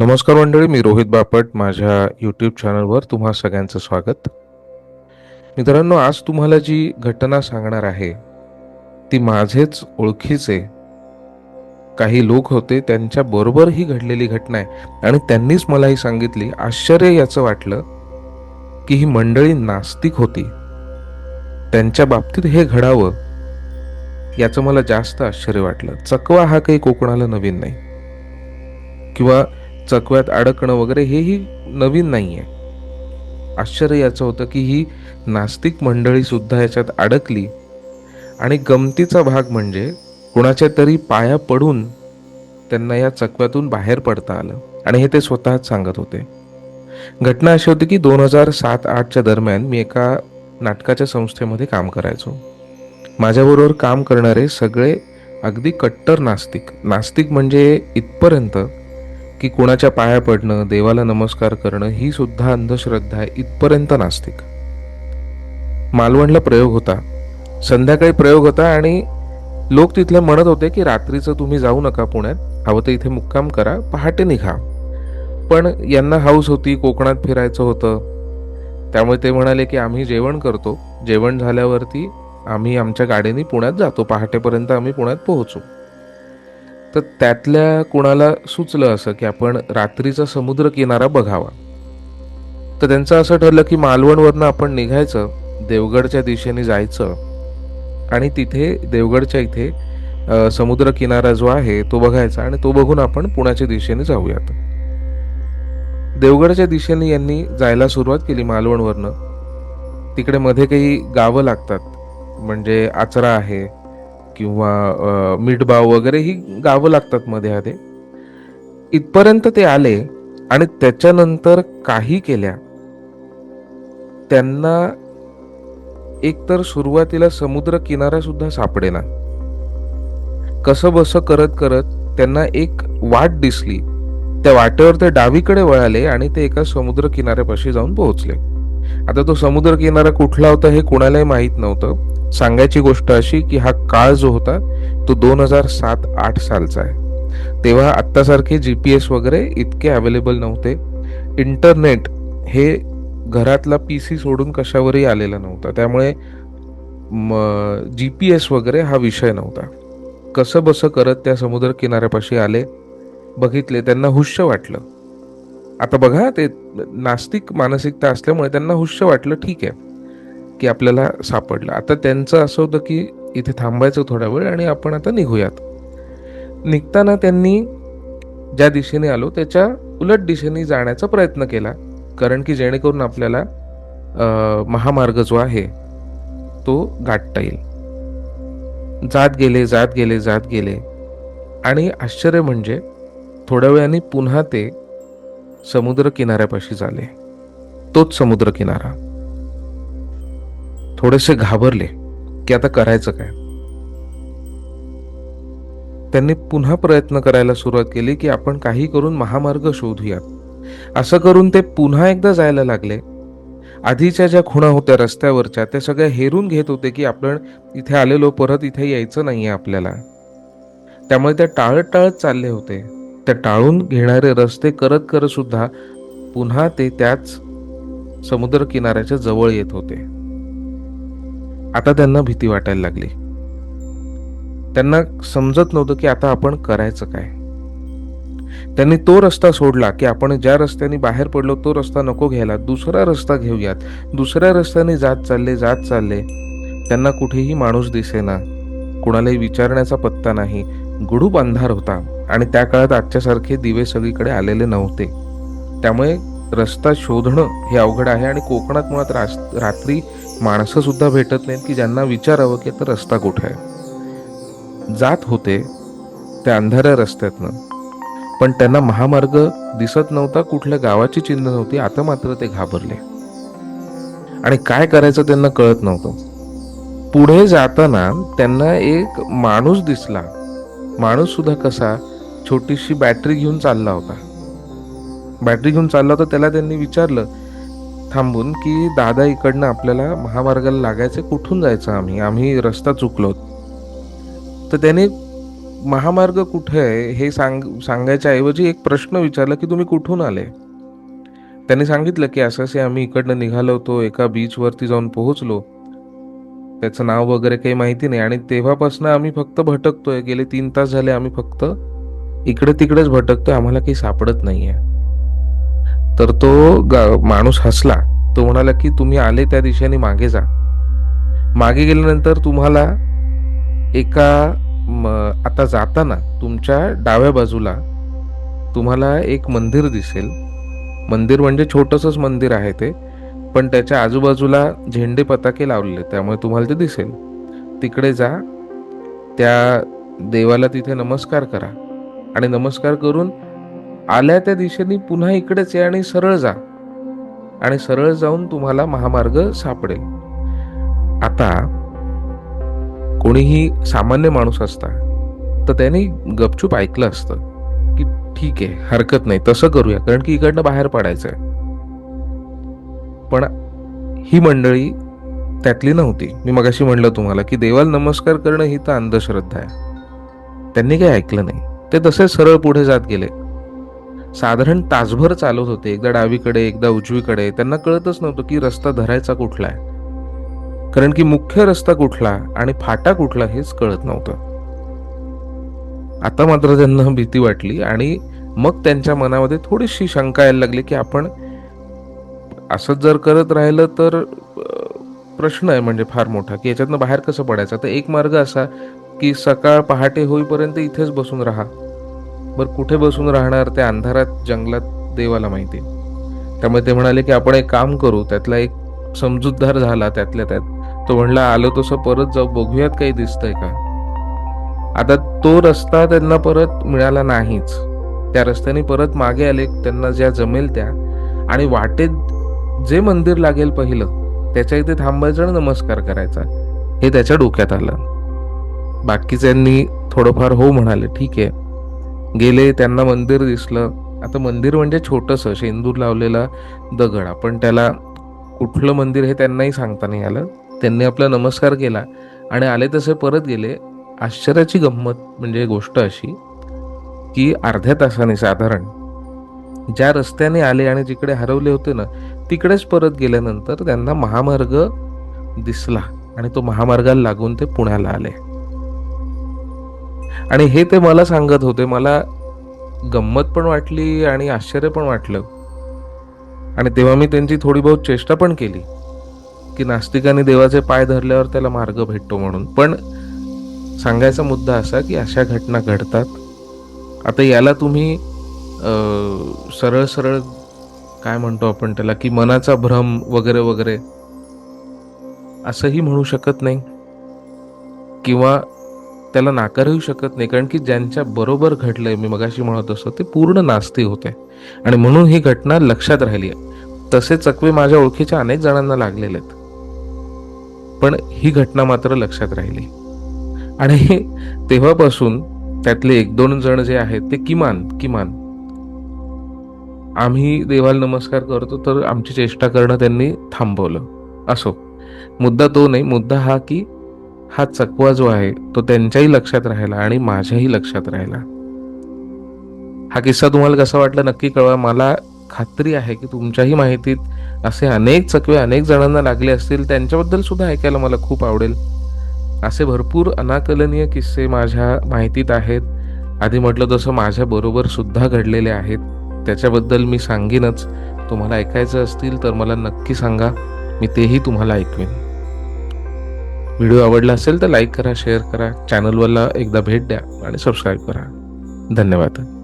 नमस्कार मंडळी मी रोहित बापट. माझ्या यूट्यूब चॅनलवर तुम्हा सगळ्यांचं स्वागत. मित्रांनो आज तुम्हाला जी घटना सांगणार आहे ती माझेच ओळखीचे काही लोक होते त्यांच्याबरोबर ही घडलेली घटना आहे. आणि त्यांनीच मला ही सांगितली आश्चर्य याचं वाटलं की ही मंडळी नास्तिक होती. त्यांच्या बाबतीत हे घडावं याचं मला जास्त आश्चर्य वाटलं. चकवा हा काही कोकणाला नवीन नाही. किंवा चकव्यात अडकणं वगैरे हेही नवीन नाही आहे आश्चर्य याचं होतं की ही नास्तिक मंडळी सुद्धा याच्यात अडकली. आणि गमतीचा भाग म्हणजे कुणाच्या तरी पाया पडून त्यांना या चकव्यातून बाहेर पडता आलं. आणि हे ते स्वतःच सांगत होते. घटना अशी होती की दोन हजार सात आठच्या दरम्यान मी एका नाटकाच्या संस्थेमध्ये काम करायचो. माझ्याबरोबर काम करणारे सगळे अगदी कट्टर नास्तिक. नास्तिक म्हणजे इथपर्यंत की कोणाच्या पाया पडणं देवाला नमस्कार करणं ही सुद्धा अंधश्रद्धा आहे इथपर्यंत नास्तिक. मालवणला प्रयोग होता. संध्याकाळी प्रयोग होता आणि लोक तिथले म्हणत होते की रात्रीचं तुम्ही जाऊ नका पुण्यात हवं तर इथे मुक्काम करा पहाटे निघा. पण यांना हाऊस होती कोकणात फिरायचं होतं. त्यामुळे ते म्हणाले की आम्ही जेवण करतो. जेवण झाल्यावरती आम्ही आमच्या गाडीने पुण्यात जातो पहाटेपर्यंत आम्ही पुण्यात पोहोचू. तर त्यातल्या कुणाला सुचलं असं की आपण रात्रीचा समुद्र किनारा बघावा? तर त्यांचं असं ठरलं की मालवणवरनं आपण निघायचं देवगडच्या दिशेने जायचं आणि तिथे देवगडच्या इथे समुद्र किनारा जो आहे तो बघायचा आणि तो बघून आपण पुण्याच्या दिशेने जाऊयात. देवगडच्या दिशेने यांनी जायला सुरुवात केली मालवणवरनं. तिकडे मध्ये काही गावं लागतात. म्हणजे आचरा आहे किंवा मिठबाव वगैरे ही गावं लागतात मध्ये आधे. इथपर्यंत ते आले आणि त्याच्यानंतर काही केल्या त्यांना एकतर सुरुवातीला समुद्र किनारा सुद्धा सापडेना. कसं बसं करत करत त्यांना एक वाट दिसली. त्या वाटेवर ते डावीकडे वळाले आणि ते एका समुद्र किनाऱ्यापाशी जाऊन पोहोचले. आता तो समुद्र किनारा कुठला होता हे कोणालाही माहीत नव्हतं. सांगायची गोष्ट अशी की हा काळ जो होता तो दोन हजार सात आठ सालचा आहे. तेव्हा आत्तासारखे जी पी एस वगैरे इतके अवेलेबल नव्हते. इंटरनेट हे घरातला पी सी सोडून कशावरही आलेला नव्हता. त्यामुळे जी पी एस वगैरे हा विषय नव्हता. कसं बसं करत त्या समुद्र किनाऱ्यापाशी आले बघितले त्यांना हुश्य वाटलं. आता बघा ते नास्तिक मानसिकता असल्यामुळे त्यांना हुश्य वाटलं ठीक आहे की आपल्याला सापडलं. आता त्यांचं असं होतं की इथे थांबायचं थोडा वेळ आणि आपण आता निघूयात. निघताना त्यांनी ज्या दिशेने आलो त्याच्या उलट दिशेने जाण्याचा प्रयत्न केला कारण की जेणेकरून आपल्याला महामार्ग जो आहे तो गाठता येईल. जात गेले जात गेले जात गेले. आणि आश्चर्य म्हणजे थोड्या वेळाने पुन्हा ते समुद्र किनाऱ्यापाशी झाले. तोच समुद्र किनारा थोडेसे घाबरले की आता करायचं काय? त्यांनी पुन्हा प्रयत्न करायला सुरुवात केली की आपण काही करून महामार्ग शोधूयात. असं करून ते पुन्हा एकदा जायला लागले. आधीच्या ज्या खुणा होत्या रस्त्यावरच्या त्या सगळ्या हेरून घेत होते की आपण इथे आलेलो परत इथे यायचं नाहीये आपल्याला. त्यामुळे त्या टाळत टाळत चालले होते. त्या टाळून घेणारे रस्ते करत करत सुद्धा पुन्हा ते त्याच समुद्र किनाऱ्याच्या जवळ येत होते. आता त्यांना भीती वाटायला लागली. त्यांना समजत नव्हतं की आता आपण करायचं काय. त्यांनी तो रस्ता सोडला की आपण ज्या रस्त्याने बाहेर पडलो तो रस्ता नको घ्यायला दुसरा रस्ता घेऊयात. दुसऱ्या रस्त्याने जात चालले जात चालले. त्यांना कुठेही माणूस दिसेना. कुणालाही विचारण्याचा पत्ता नाही. गुडूप अंधार होता. आणि त्या काळात आजच्यासारखे दिवे सगळीकडे आलेले नव्हते. त्यामुळे रस्ता शोधणं हे अवघड आहे आणि कोकणात मुळात रास- रात्री माणसंसुद्धा भेटत नाहीत की ज्यांना विचारावं की आता रस्ता कुठे आहे. जात होते त्या अंधाऱ्या रस्त्यातनं पण त्यांना महामार्ग दिसत नव्हता कुठल्या गावाची चिन्ह नव्हती आता मात्र ते घाबरले. आणि काय करायचं त्यांना कळत नव्हतं. पुढे जाताना त्यांना एक माणूस दिसला. माणूस सुद्धा कसा छोटीशी बॅटरी घेऊन चालला होता. बॅटरी घेऊन चालला होता त्याला त्यांनी विचारलं थांबून की दादा इकडनं आपल्याला महामार्गाला लागायचं कुठून जायचं आम्ही? आम्ही रस्ता चुकलो. तर त्याने महामार्ग कुठे आहे? हे सांग सांगायच्या ऐवजी एक प्रश्न विचारला की तुम्ही कुठून आले? त्यांनी सांगितलं की असं असे आम्ही इकडनं निघालो होतो एका बीचवरती जाऊन पोहोचलो. त्याचं नाव वगैरे काही माहिती नाही आणि तेव्हापासून आम्ही फक्त भटकतोय. गेले तीन तास झाले आम्ही फक्त इकडे तिकडेच भटकतोय आम्हाला काही सापडत नाहीये. तर तो माणूस हसला. तो म्हणाला की तुम्ही आले त्या दिशेने मागे जा. मागे गेल्यानंतर तुम्हाला एका आता जाताना तुमच्या डाव्या बाजूला तुम्हाला एक मंदिर दिसेल. मंदिर म्हणजे छोटंसंच मंदिर आहे ते पण त्याच्या आजूबाजूला झेंडे पताके लावलेले त्यामुळे तुम्हाला ते दिसेल. तिकडे जा त्या देवाला तिथे नमस्कार करा. आणि नमस्कार करून आल्या त्या दिशेने पुन्हा इकडेच या आणि सरळ जा. आणि सरळ जाऊन तुम्हाला महामार्ग सापडेल. आता कोणीही सामान्य माणूस असता तर त्याने गपचूप ऐकलं असतं की ठीक आहे हरकत नाही तसं करूया कारण की इकडनं बाहेर पडायचं आहे पण ही मंडळी त्यातली नव्हती. मी मगाशी म्हणलं तुम्हाला की देवाला नमस्कार करणं ही तर अंधश्रद्धा आहे. त्यांनी काही ऐकलं नाही. ते तसे सरळ पुढे जात गेले. साधारण तासभर चालत होते. एकदा डावीकडे एकदा उजवीकडे. त्यांना कळतच नव्हतं की रस्ता धरायचा कुठला आहे. कारण की मुख्य रस्ता कुठला आणि फाटा कुठला हेच कळत नव्हतं. आता मात्र त्यांना भीती वाटली आणि मग त्यांच्या मनामध्ये थोडीशी शंका यायला लागली की आपण असंच जर करत राहिलं तर प्रश्न आहे म्हणजे फार मोठा की याच्यातनं बाहेर कसं पडायचं? तर एक मार्ग असा की सकाळ पहाटे होईपर्यंत इथेच बसून राहा. बरं कुठे बसून राहणार त्या अंधारात जंगलात देवाला माहिती? त्यामुळे ते म्हणाले की आपण एक काम करू त्यातला एक समजूतदार झाला त्यातल्या त्यात. तो म्हणला आलो तसं परत जाऊ बघूयात काही दिसतंय का? आता तो रस्ता त्यांना परत मिळाला नाहीच. त्या रस्त्याने परत मागे आले त्यांना ज्या जमेल त्या. आणि वाटेत जे मंदिर लागेल पहिलं त्याच्या इथे थांबायचं आणि नमस्कार करायचा. हे त्याच्या डोक्यात आलं. बाकीच्यांनी थोडंफार हो म्हणाले ठीक आहे. गेले त्यांना मंदिर दिसलं. आता मंदिर म्हणजे छोटंसं शेंदूर लावलेला दगड. आपण त्याला कुठलं मंदिर हे त्यांनाही सांगता नाही आलं. त्यांनी आपला नमस्कार केला आणि आले तसे परत गेले. आश्चर्याची गंमत म्हणजे गोष्ट अशी की अर्ध्या तासाने साधारण ज्या रस्त्याने आले आणि जिकडे हरवले होते ना तिकडेच परत गेल्यानंतर त्यांना महामार्ग दिसला आणि तो महामार्गाला लागून ते पुण्याला आले. आणि हे ते मला सांगत होते मला गंमत पण वाटली आणि आश्चर्य पण वाटलं. आणि तेव्हा मी त्यांची थोडी बहुत चेष्टा पण केली की नास्तिकाने देवाचे पाय धरल्यावर त्याला मार्ग भेटतो म्हणून. पण सांगायचा मुद्दा असा की अशा घटना घडतात. आता याला तुम्ही सरळ सरळ काय म्हणतो आपण त्याला की मनाचा भ्रम वगैरे वगैरे असंही म्हणू शकत नाही? किंवा त्याला नाकारही शकत नाही कारण की ज्यांच्या बरोबर घडलंय मी मगाशी म्हणत असतो ते पूर्ण नास्ती होते. आणि म्हणून ही घटना लक्षात राहिली आहे. तसे चकवे माझ्या ओळखीच्या अनेक जणांना लागलेले आहेत. पण ही घटना मात्र लक्षात राहिली. आणि तेव्हापासून त्यातले एक दोन जण जे आहेत ते किमान किमान. आम्ही देवाला नमस्कार करतो तर आमची चेष्टा करणं त्यांनी थांबवलं. असो. मुद्दा तो नाही मुद्दा हा की हा चकवा जो आहे तो त्यांच्याही लक्षात राहिला आणि माझ्याही लक्षात राहिला. हा किस्सा तुम्हाला कसा वाटला नक्की कळवा. मला खात्री आहे की तुमच्याही माहितीत असे अनेक चकवे अनेक जणांना लागले असतील. त्यांच्याबद्दल सुद्धा ऐकायला मला खूप आवडेल. असे भरपूर अनाकलनीय किस्से माझ्या माहितीत आहेत. आधी म्हटलं तसं माझ्या बरोबर सुद्धा घडलेले आहेत. त्याच्याबद्दल मी सांगेनच. तुम्हाला ऐकायचं असतील तर मला नक्की सांगा. मी तेही तुम्हाला ऐकवेन. व्हिडिओ आवडला असेल तर लाईक करा शेअर करा चॅनलवरला एकदा भेट द्या आणि सबस्क्राईब करा. धन्यवाद.